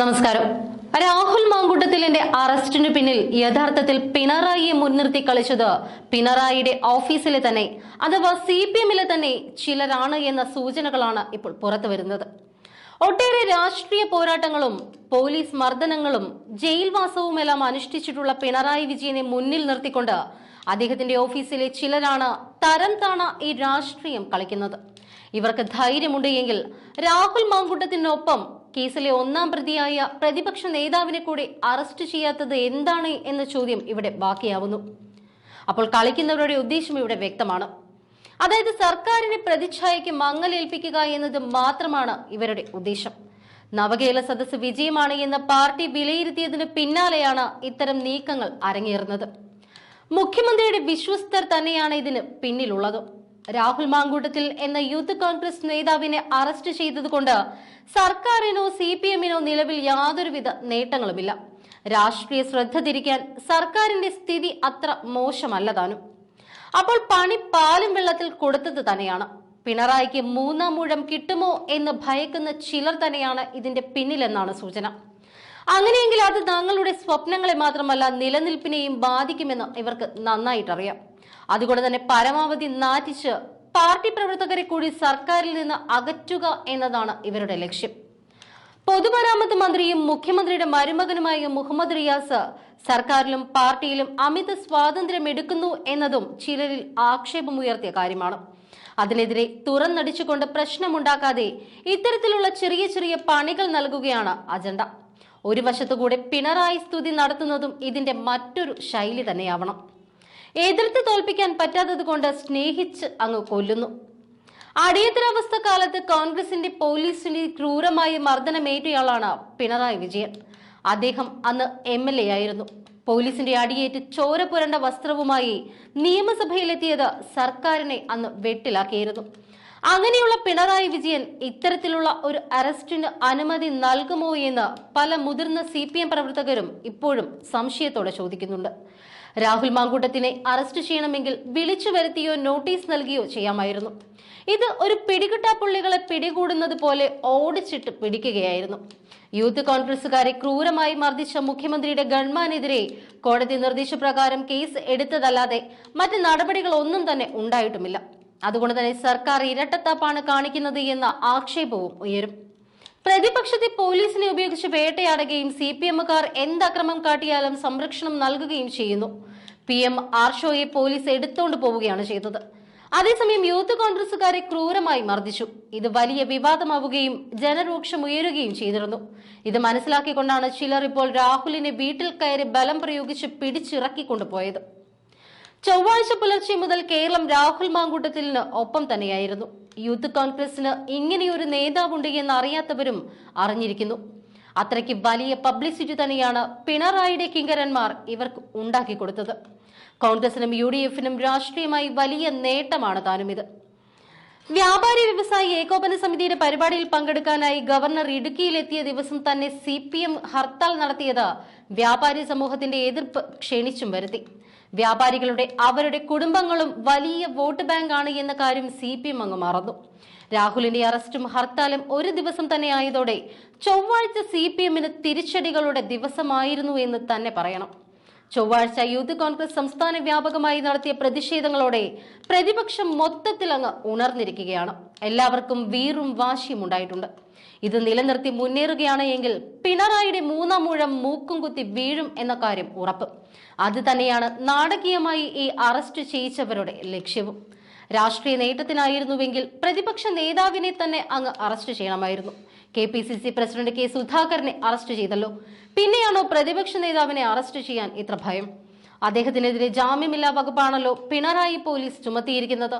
നമസ്കാരം. രാഹുൽ മാങ്കൂട്ടത്തിലിന്റെ അറസ്റ്റിന് പിന്നിൽ യഥാർത്ഥത്തിൽ പിണറായിയെ മുൻനിർത്തി കളിച്ചത് പിണറായിയുടെ ഓഫീസിലെ തന്നെ അഥവാ സി പി എമ്മിലെ തന്നെ ചിലരാണ് എന്ന സൂചനകളാണ് ഇപ്പോൾ പുറത്തു വരുന്നത് ഒട്ടേറെ രാഷ്ട്രീയ പോരാട്ടങ്ങളും പോലീസ് മർദ്ദനങ്ങളും ജയിൽവാസവുമെല്ലാം അനുഷ്ഠിച്ചിട്ടുള്ള പിണറായി വിജയനെ മുന്നിൽ നിർത്തിക്കൊണ്ട് അദ്ദേഹത്തിന്റെ ഓഫീസിലെ ചിലരാണ് തരം താണ ഈ രാഷ്ട്രീയം കളിക്കുന്നത്. ഇവർക്ക് ധൈര്യമുണ്ട് എങ്കിൽ രാഹുൽ മാങ്കൂട്ടത്തിനൊപ്പം കേസിലെ ഒന്നാം പ്രതിയായ പ്രതിപക്ഷ നേതാവിനെ കൂടി അറസ്റ്റ് ചെയ്യാത്തത് എന്താണ് എന്ന ചോദ്യം ഇവിടെ ബാക്കിയാവുന്നു. അപ്പോൾ കളിക്കുന്നവരുടെ ഉദ്ദേശം ഇവിടെ വ്യക്തമാണ്. അതായത് സർക്കാരിനെ പ്രതിച്ഛായയ്ക്ക് മങ്ങലേൽപ്പിക്കുക എന്നത് മാത്രമാണ് ഇവരുടെ ഉദ്ദേശം. നവകേരള സദസ് വിജയമാണ് എന്ന് പാർട്ടി വിലയിരുത്തിയതിന് പിന്നാലെയാണ് ഇത്തരം നീക്കങ്ങൾ അരങ്ങേറുന്നത്. മുഖ്യമന്ത്രിയുടെ വിശ്വസ്തർ തന്നെയാണ് ഇതിന് പിന്നിലുള്ളത്. രാഹുൽ മാങ്കൂട്ടത്തിൽ എന്ന യൂത്ത് കോൺഗ്രസ് നേതാവിനെ അറസ്റ്റ് ചെയ്തതുകൊണ്ട് സർക്കാരിനോ സി പി എമ്മിനോ നിലവിൽ യാതൊരുവിധ നേട്ടങ്ങളുമില്ല. രാഷ്ട്രീയ ശ്രദ്ധ തിരിക്കാൻ സർക്കാരിന്റെ സ്ഥിതി അത്ര മോശമല്ല താനും അപ്പോൾ പണി പാലും വെള്ളത്തിൽ കൊടുത്തത് തന്നെയാണ്. പിണറായിക്ക് മൂന്നാം മൂഴം കിട്ടുമോ എന്ന് ഭയക്കുന്ന ചിലർ തന്നെയാണ് ഇതിന്റെ പിന്നിലെന്നാണ് സൂചന. അങ്ങനെയെങ്കിൽ അത് തങ്ങളുടെ സ്വപ്നങ്ങളെ മാത്രമല്ല നിലനിൽപ്പിനെയും ബാധിക്കുമെന്ന് ഇവർക്ക് നന്നായിട്ടറിയാം. അതുകൊണ്ട് തന്നെ പരമാവധി നാറ്റിച്ച് പാർട്ടി പ്രവർത്തകരെ കൂടി സർക്കാരിൽ നിന്ന് അകറ്റുക എന്നതാണ് ഇവരുടെ ലക്ഷ്യം. പൊതുമരാമത്ത് മന്ത്രിയും മുഖ്യമന്ത്രിയുടെ മരുമകനുമായ മുഹമ്മദ് റിയാസ് സർക്കാരിലും പാർട്ടിയിലും അമിത സ്വാതന്ത്ര്യം എടുക്കുന്നു എന്നതും ചിലരിൽ ആക്ഷേപമുയർത്തിയ കാര്യമാണ്. അതിനെതിരെ തുറന്നടിച്ചുകൊണ്ട് പ്രശ്നമുണ്ടാക്കാതെ ഇത്തരത്തിലുള്ള ചെറിയ ചെറിയ പണികൾ നൽകുകയാണ് അജണ്ട. ഒരു വശത്തുകൂടെ പിണറായി സ്തുതി നടത്തുന്നതും ഇതിന്റെ മറ്റൊരു ശൈലി തന്നെയാവണം. എതിർത്ത് തോൽപ്പിക്കാൻ പറ്റാത്തത് കൊണ്ട് സ്നേഹിച്ച് അങ്ങ് കൊല്ലുന്നു. അടിയന്തരാവസ്ഥ കാലത്ത് കോൺഗ്രസിന്റെ പോലീസിന്റെ ക്രൂരമായ മർദ്ദനമേറ്റയാളാണ് പിണറായി വിജയൻ. അദ്ദേഹം അന്ന് എം എൽ എ ആയിരുന്നു. പോലീസിന്റെ അടിയേറ്റ് ചോര പുരണ്ട വസ്ത്രവുമായി നിയമസഭയിലെത്തിയത് സർക്കാരിനെ അന്ന് വെട്ടിലാക്കിയിരുന്നു. അങ്ങനെയുള്ള പിണറായി വിജയൻ ഇത്തരത്തിലുള്ള ഒരു അറസ്റ്റിന് അനുമതി നൽകുമോ എന്ന് പല മുതിർന്ന സി പി എം പ്രവർത്തകരും ഇപ്പോഴും സംശയത്തോടെ ചോദിക്കുന്നുണ്ട്. രാഹുൽ മാങ്കൂട്ടത്തിനെ അറസ്റ്റ് ചെയ്യണമെങ്കിൽ വിളിച്ചു വരുത്തിയോ നോട്ടീസ് നൽകിയോ ചെയ്യാമായിരുന്നു. ഇത് ഒരു പിടികിട്ടാപ്പുള്ളികളെ പിടികൂടുന്നത് പോലെ ഓടിച്ചിട്ട് പിടിക്കുകയായിരുന്നു. യൂത്ത് കോൺഗ്രസുകാരെ ക്രൂരമായി മർദ്ദിച്ച മുഖ്യമന്ത്രിയുടെ ഗൺമാനെതിരെ കോടതി നിർദ്ദേശപ്രകാരം കേസ് എടുത്തതല്ലാതെ മറ്റ് നടപടികളൊന്നും തന്നെ ഉണ്ടായിട്ടുമില്ല. അതുകൊണ്ട് തന്നെ സർക്കാർ ഇരട്ടത്താപ്പാണ് കാണിക്കുന്നത് എന്ന ആക്ഷേപവും ഉയരും. പ്രതിപക്ഷത്തെ പോലീസിനെ ഉപയോഗിച്ച് വേട്ടയാടുകയും സി പി എമ്മുകാർ എന്ത് അക്രമം കാട്ടിയാലും സംരക്ഷണം നൽകുകയും ചെയ്യുന്നു. പി എം ആർഷോയെ പോലീസ് എടുത്തുകൊണ്ട് പോവുകയാണ് ചെയ്തത്. അതേസമയം യൂത്ത് കോൺഗ്രസുകാരെ ക്രൂരമായി മർദ്ദിച്ചു. ഇത് വലിയ വിവാദമാവുകയും ജനരോക്ഷം ഉയരുകയും ചെയ്തിരുന്നു. ഇത് മനസ്സിലാക്കിക്കൊണ്ടാണ് ചിലർ ഇപ്പോൾ രാഹുലിനെ വീട്ടിൽ കയറി ബലം പ്രയോഗിച്ച് പിടിച്ചിറക്കിക്കൊണ്ടുപോയത്. ചൊവ്വാഴ്ച പുലർച്ചെ മുതൽ കേരളം രാഹുൽ മാങ്കൂട്ടത്തിലിന് ഒപ്പം തന്നെയായിരുന്നു. യൂത്ത് കോൺഗ്രസിന് ഇങ്ങനെയൊരു നേതാവുണ്ട് എന്ന് അറിയാത്തവരും അറിഞ്ഞിരിക്കുന്നു. അത്രയ്ക്ക് വലിയ പബ്ലിസിറ്റി തന്നെയാണ് പിണറായിയുടെ കിങ്കരന്മാർ ഇവർക്ക് ഉണ്ടാക്കി കൊടുത്തത്. കോൺഗ്രസിനും യു ഡി എഫിനും രാഷ്ട്രീയമായി വലിയ നേട്ടമാണ് താനും ഇത് വ്യാപാരി വ്യവസായി ഏകോപന സമിതിയുടെ പരിപാടിയിൽ പങ്കെടുക്കാനായി ഗവർണർ ഇടുക്കിയിലെത്തിയ ദിവസം തന്നെ സി പി എം ഹർത്താൽ നടത്തിയത് വ്യാപാരി സമൂഹത്തിന്റെ എതിർപ്പ് ക്ഷണിച്ചും വരുത്തി. വ്യാപാരികളുടെ അവരുടെ കുടുംബങ്ങളും വലിയ വോട്ട് ബാങ്കാണ് എന്ന കാര്യം സി പി എം അങ്ങ് മറന്നു. രാഹുലിന്റെ അറസ്റ്റും ഹർത്താലും ഒരു ദിവസം തന്നെ ആയതോടെ ചൊവ്വാഴ്ച സി പി എമ്മിന് തിരിച്ചടികളുടെ ദിവസമായിരുന്നു എന്ന് തന്നെ പറയണം. ചൊവ്വാഴ്ച യൂത്ത് കോൺഗ്രസ് സംസ്ഥാന വ്യാപകമായി നടത്തിയ പ്രതിഷേധങ്ങളോടെ പ്രതിപക്ഷം മൊത്തത്തിൽ അങ്ങ് ഉണർന്നിരിക്കുകയാണ്. എല്ലാവർക്കും വീറും വാശിയും ഉണ്ടായിട്ടുണ്ട്. ഇത് നിലനിർത്തി മുന്നേറുകയാണ് എങ്കിൽ പിണറായിയുടെ മൂന്നാം മൂഴം മൂക്കും കുത്തി വീഴും എന്ന കാര്യം ഉറപ്പ്. അത് തന്നെയാണ് നാടകീയമായി ഈ അറസ്റ്റ് ചെയ്യിച്ചവരുടെ ലക്ഷ്യവും. രാഷ്ട്രീയ നേട്ടത്തിനായിരുന്നുവെങ്കിൽ പ്രതിപക്ഷ നേതാവിനെ തന്നെ അങ്ങ് അറസ്റ്റ് ചെയ്യണമായിരുന്നു. K P C C president K സുധാകരനെ അറസ്റ്റ് ചെയ്തല്ലോ. പിന്നെയാണോ പ്രതിപക്ഷ നേതാവിനെ അറസ്റ്റ് ചെയ്യാൻ ഇത്ര ഭയം? അദ്ദേഹത്തിനെതിരെ ജാമ്യമില്ലാ വകുപ്പാണല്ലോ പിണറായി പോലീസ് ചുമത്തിയിരിക്കുന്നത്.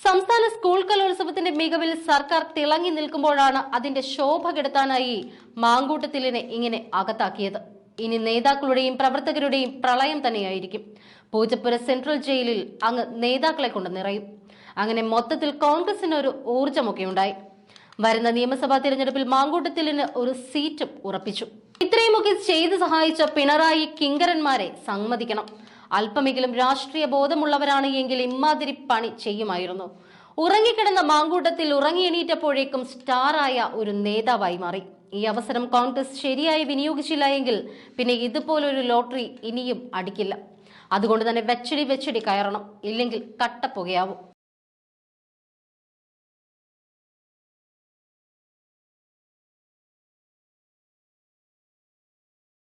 സംസ്ഥാന സ്കൂൾ കലോത്സവത്തിന്റെ മികവിൽ സർക്കാർ തിളങ്ങി നിൽക്കുമ്പോഴാണ് അതിന്റെ ശോഭ കെടുത്താനായി മാങ്കൂട്ടത്തിലിനെ ഇങ്ങനെ അകത്താക്കിയത്. ഇനി നേതാക്കളുടെയും പ്രവർത്തകരുടെയും പ്രളയം തന്നെയായിരിക്കും. പൂജപ്പുര സെൻട്രൽ ജയിലിൽ അങ്ങ് നേതാക്കളെ കൊണ്ട് നിറയും. അങ്ങനെ മൊത്തത്തിൽ കോൺഗ്രസിന് ഒരു ഊർജമൊക്കെ ഉണ്ടായി. വരുന്ന നിയമസഭാ തിരഞ്ഞെടുപ്പിൽ മാങ്കൂട്ടത്തിലിന് ഒരു സീറ്റും ഉറപ്പിച്ചു. ഇത്രയുമൊക്കെ ചെയ്തു സഹായിച്ച പിണറായി കിങ്കരന്മാരെ സമ്മതിക്കണം. അല്പമെങ്കിലും രാഷ്ട്രീയ ബോധമുള്ളവരാണ് എങ്കിൽ ഇമ്മാതിരി പണി ചെയ്യുമായിരുന്നു. ഉറങ്ങിക്കിടന്ന മാങ്കൂട്ടത്തിൽ ഉറങ്ങിയെണീറ്റപ്പോഴേക്കും സ്റ്റാറായ ഒരു നേതാവായി മാറി. ഈ അവസരം കോൺഗ്രസ് ശരിയായി വിനിയോഗിച്ചില്ല എങ്കിൽ പിന്നെ ഇതുപോലൊരു ലോട്ടറി ഇനിയും അടിക്കില്ല. അതുകൊണ്ട് തന്നെ വെച്ചടി വെച്ചടി കയറണം. ഇല്ലെങ്കിൽ കട്ടപ്പുകയാവും.